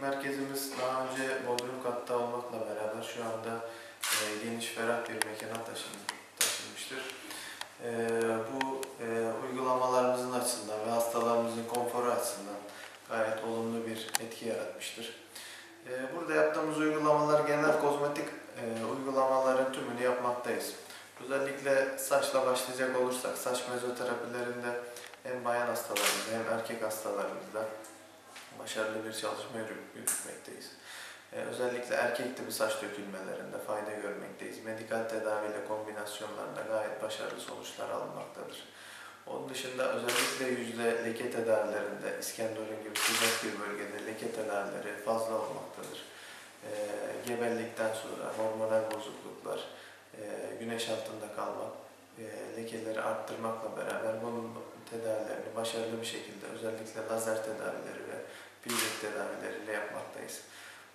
merkezimiz daha önce Bodrum katta olmakla beraber şu anda e, geniş ferah bir mekana taşın, taşınmıştır. E, bu e, uygulamalarımızın açısından ve hastalarımızın konforu açısından gayet olumlu bir etki yaratmıştır. E, burada yaptığımız uygulamalar genel kozmetik e, uygulamaların tümünü yapmaktayız. Özellikle saçla başlayacak olursak saç mezoterapilerinde hem bayan hastalarımızda hem erkek hastalarımızda başarılı bir çalışma yürü- yürütmekteyiz. Ee, özellikle erkek tipi saç dökülmelerinde fayda görmekteyiz. Medikal tedaviyle kombinasyonlarında gayet başarılı sonuçlar alınmaktadır. Onun dışında özellikle yüzde leke tedavilerinde İskenderun gibi sıcak bir bölgede leke tedavileri fazla olmaktadır. Ee, gebelikten sonra hormonal bozukluklar, e, güneş altında kalmak, e, lekeleri arttırmakla beraber bunun tedavilerini başarılı bir şekilde özellikle lazer tedavileri peeling tedavileriyle yapmaktayız.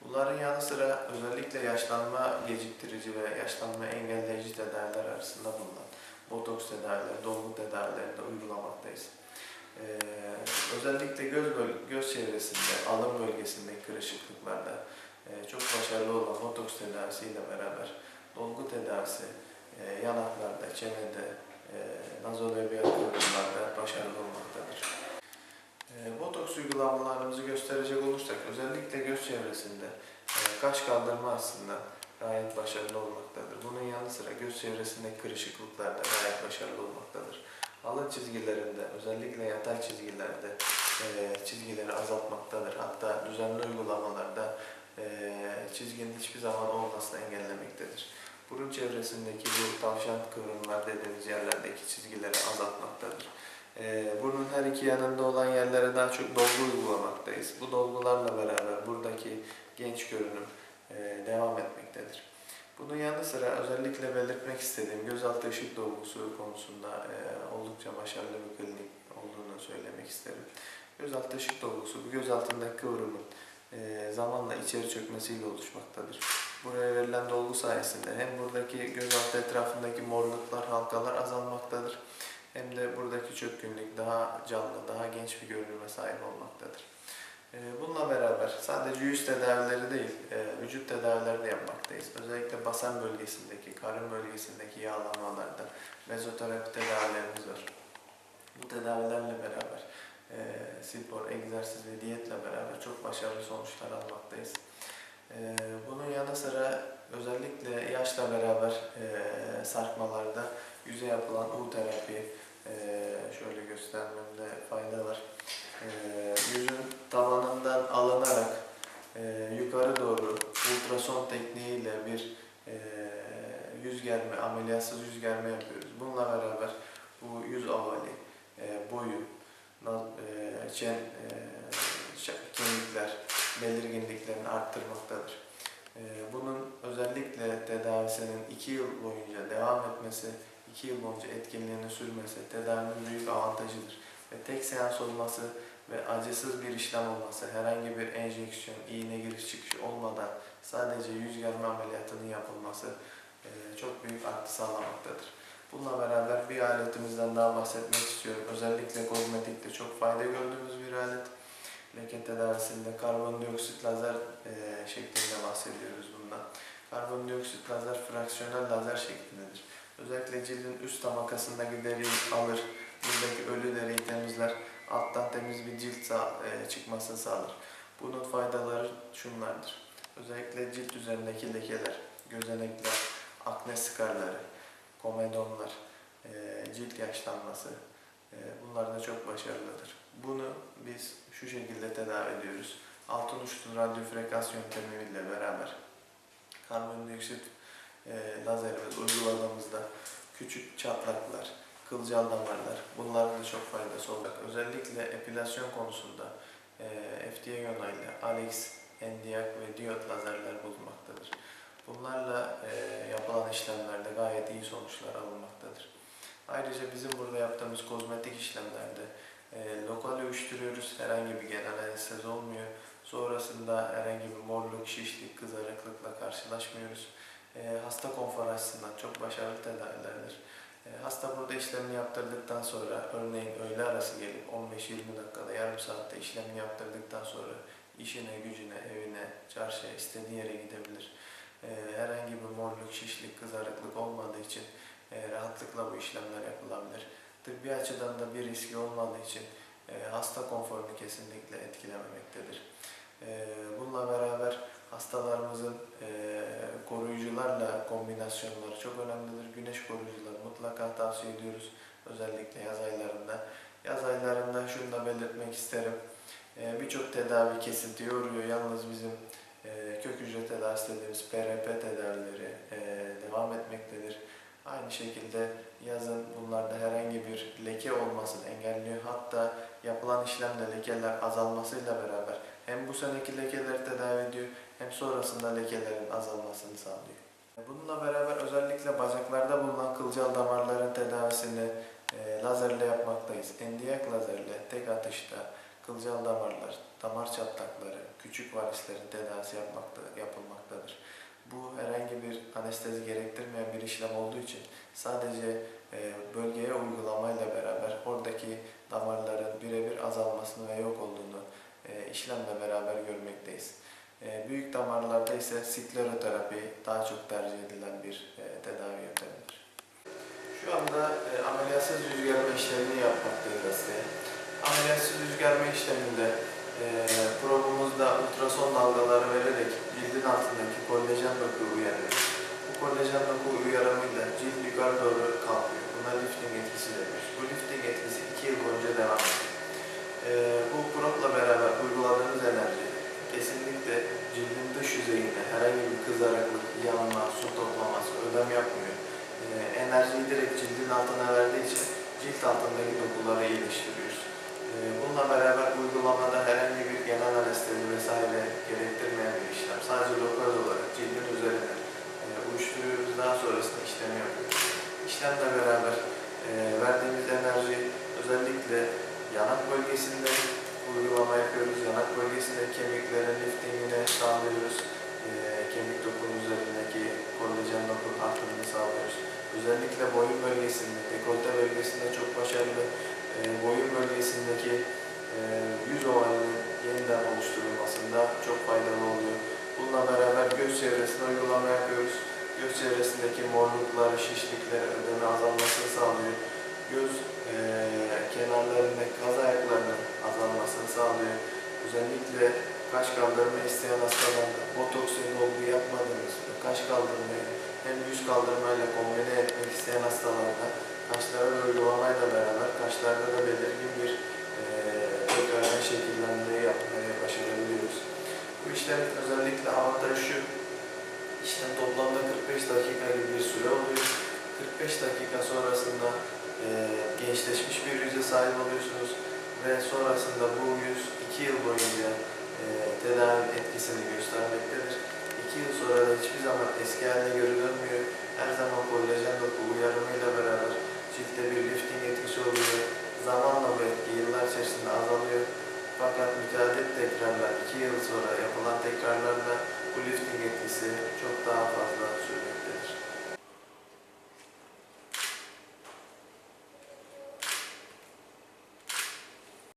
Bunların yanı sıra özellikle yaşlanma geciktirici ve yaşlanma engelleyici tedaviler arasında bulunan botoks tedavileri, dolgu tedavileri de uygulamaktayız. Ee, özellikle göz, göz çevresinde, alın bölgesindeki kırışıklıklarda e, çok başarılı olan botoks tedavisiyle beraber dolgu tedavisi e, yanaklarda, çenede, e, nazolabiyal kıvrımlarda başarılı olmaktadır. E, botoks uygulamalarımızı gösterecek olursak özellikle göz çevresinde e, kaş kaldırma aslında gayet başarılı olmaktadır. Bunun yanı sıra göz çevresindeki kırışıklıklar da gayet başarılı olmaktadır. Alın çizgilerinde özellikle yatay çizgilerde e, çizgileri azaltmaktadır. Hatta düzenli uygulamalarda e, çizginin hiçbir zaman olmasını engellemektedir. Burun çevresindeki bu tavşan kıvrımlar dediğimiz yerlerdeki çizgileri azaltmaktadır. Ee, burnun her iki yanında olan yerlere daha çok dolgu uygulamaktayız. Bu dolgularla beraber buradaki genç görünüm e, devam etmektedir. Bunun yanı sıra özellikle belirtmek istediğim gözaltı ışık dolgusu konusunda e, oldukça başarılı bir klinik olduğunu söylemek isterim. Gözaltı ışık dolgusu bu göz altındaki kıvrımın e, zamanla içeri çökmesiyle oluşmaktadır. Buraya verilen dolgu sayesinde hem buradaki gözaltı etrafındaki morluklar, halkalar azalmaktadır hem de buradaki çökkünlük daha canlı, daha genç bir görünüme sahip olmaktadır. Ee, Bununla beraber sadece yüz tedavileri değil, e, vücut tedavileri de yapmaktayız. Özellikle basen bölgesindeki, karın bölgesindeki yağlanmalarda mezoterapi tedavilerimiz var. Bu tedavilerle beraber e, spor, egzersiz ve diyetle beraber çok başarılı sonuçlar almaktayız. E, Bunun yanı sıra özellikle yaşla beraber sarkmalarda yüze yapılan U terapi, ee, şöyle göstermemde fayda var. Ee, yüzün tabanından alınarak e, yukarı doğru ultrason tekniğiyle bir e, yüz germe, ameliyatsız yüz germe yapıyoruz. Bununla beraber bu yüz ovali, e, boyu, na- e, çen, kemikler, belirginliklerini arttırmaktadır. Bunun özellikle tedavisinin iki yıl boyunca devam etmesi 2 yıl boyunca etkinliğini sürmesi tedavinin büyük avantajıdır. Ve tek seans olması ve acısız bir işlem olması, herhangi bir enjeksiyon, iğne giriş çıkış olmadan sadece yüz germe ameliyatının yapılması e, çok büyük artı sağlamaktadır. Bununla beraber bir aletimizden daha bahsetmek istiyorum. Özellikle kozmetikte çok fayda gördüğümüz bir alet. Leke tedavisinde karbondioksit lazer e, şeklinde bahsediyoruz bundan. Karbondioksit lazer fraksiyonel lazer şeklindedir. Özellikle cildin üst tabakasındaki deriyi alır, buradaki ölü deriyi temizler, alttan temiz bir cilt e, çıkmasını sağlar. Bunun faydaları şunlardır. Özellikle cilt üzerindeki lekeler, gözenekler, akne skarları, komedonlar, e, cilt yaşlanması e, bunlar da çok başarılıdır. Bunu biz şu şekilde tedavi ediyoruz. Altın uçlu radyo frekans yöntemiyle beraber karbondioksit e, lazerimiz uyguladığımızda küçük çatlaklar, kılcal damarlar bunların da çok faydası olacak. Özellikle epilasyon konusunda e, FDA onaylı Alex, Endiac ve Diod lazerler bulunmaktadır. Bunlarla e, yapılan işlemlerde gayet iyi sonuçlar alınmaktadır. Ayrıca bizim burada yaptığımız kozmetik işlemlerde e, lokal uyuşturuyoruz. Herhangi bir genel anestezi olmuyor. Sonrasında herhangi bir morluk, şişlik, kızarıklıkla karşılaşmıyoruz. E, hasta konfor açısından çok başarılı tedavilerdir. E, hasta burada işlemini yaptırdıktan sonra örneğin öğle arası gelip 15-20 dakikada yarım saatte işlemini yaptırdıktan sonra işine, gücüne, evine, çarşıya istediği yere gidebilir. e, herhangi bir morluk, şişlik, kızarıklık olmadığı için e, rahatlıkla bu işlemler yapılabilir. Tıbbi açıdan da bir riski olmadığı için e, hasta konforunu kesinlikle etkilememektedir. Bununla beraber hastalarımızın e, koruyucularla kombinasyonları çok önemlidir. Güneş koruyucular mutlaka tavsiye ediyoruz. Özellikle yaz aylarında. Yaz aylarında şunu da belirtmek isterim. E, Birçok tedavi kesintiye uğruyor. Yalnız bizim e, kök hücre tedavisi dediğimiz PRP tedavileri e, devam etmektedir. Aynı şekilde yazın bunlarda herhangi bir leke olmasını engelliyor. Hatta yapılan işlemle lekeler azalmasıyla beraber hem bu seneki lekeleri tedavi ediyor hem sonrasında lekelerin azalmasını sağlıyor. Bununla beraber özellikle bacaklarda bulunan kılcal damarların tedavisini e, lazerle yapmaktayız. Endiyak lazerle tek atışta kılcal damarlar, damar çatlakları, küçük varislerin tedavisi yapmakta, yapılmaktadır. Bu herhangi bir anestezi gerektirmeyen bir işlem olduğu için sadece e, bölgeye uygulamayla beraber oradaki damarların birebir azalmasını ve yok olduğunu e, işlemle beraber görmekteyiz. E, büyük damarlarda ise skleroterapi daha çok tercih edilen bir e, tedavi yöntemidir. Şu anda e, ameliyatsız rüzgarma işlemini yapmaktayız hastaya. Ameliyatsız rüzgarma işleminde e, probumuzda ultrason dalgaları vererek cildin altındaki kolajen dokuyu uyarıyoruz. Bu kolajen doku uyarımıyla cilt yukarı doğru kalkıyor. Buna lifting etkisi deniyor. Bu lifting etkisi 2 yıl boyunca devam ediyor. Bu propla beraber uyguladığımız enerji kesinlikle cildin dış yüzeyinde herhangi bir kızarıklık, yanma, su toplaması, ödem yapmıyor. E, enerjiyi direkt cildin altına verdiği için cilt altındaki dokuları iyileştiriyoruz. E, bununla beraber uygulamada herhangi bir genel anestezi vesaire gerektirmeyen bir işlem. Sadece lokal olarak cildin üzerine e, uyuşturuyoruz. Daha sonrasında işlemi yapıyoruz. İşlemle beraber e, verdiğimiz enerji özellikle yanak bölgesinde uygulama yapıyoruz. Yanak bölgesinde kemiklerin liftingini sağlıyoruz. Çevresindeki morlukları, şişlikleri, ödemi azalmasını sağlıyor. Göz e, kenarlarındaki kaz ayaklarının azalmasını sağlıyor. Özellikle kaş kaldırma isteyen hastalarda botoks dolgu yapmadığımız ve kaş kaldırmayı hem yüz kaldırmayla kombine etmek isteyen hastalarda kaşlara uygulamayla beraber kaşlarda da belirgin bir e, tekrardan şekillenmeyi yapmayı başarabiliyoruz. Bu işlemin özellikle avantajı şu, işlem toplamda 45 dakika gibi bir süre oluyor. 45 dakika sonrasında e, gençleşmiş bir yüze sahip oluyorsunuz ve sonrasında bu yüz 2 yıl boyunca e, tedavi etkisini göstermektedir. 2 yıl sonra da hiçbir zaman eski haline geri dönmüyor. Her zaman kolajen doku uyarımıyla beraber ciltte bir lifting etkisi oluyor. Zamanla bu etki yıllar içerisinde azalıyor. Fakat müteaddet tekrarlar, 2 yıl sonra yapılan tekrarlarla bu lifting etkisi çok daha fazla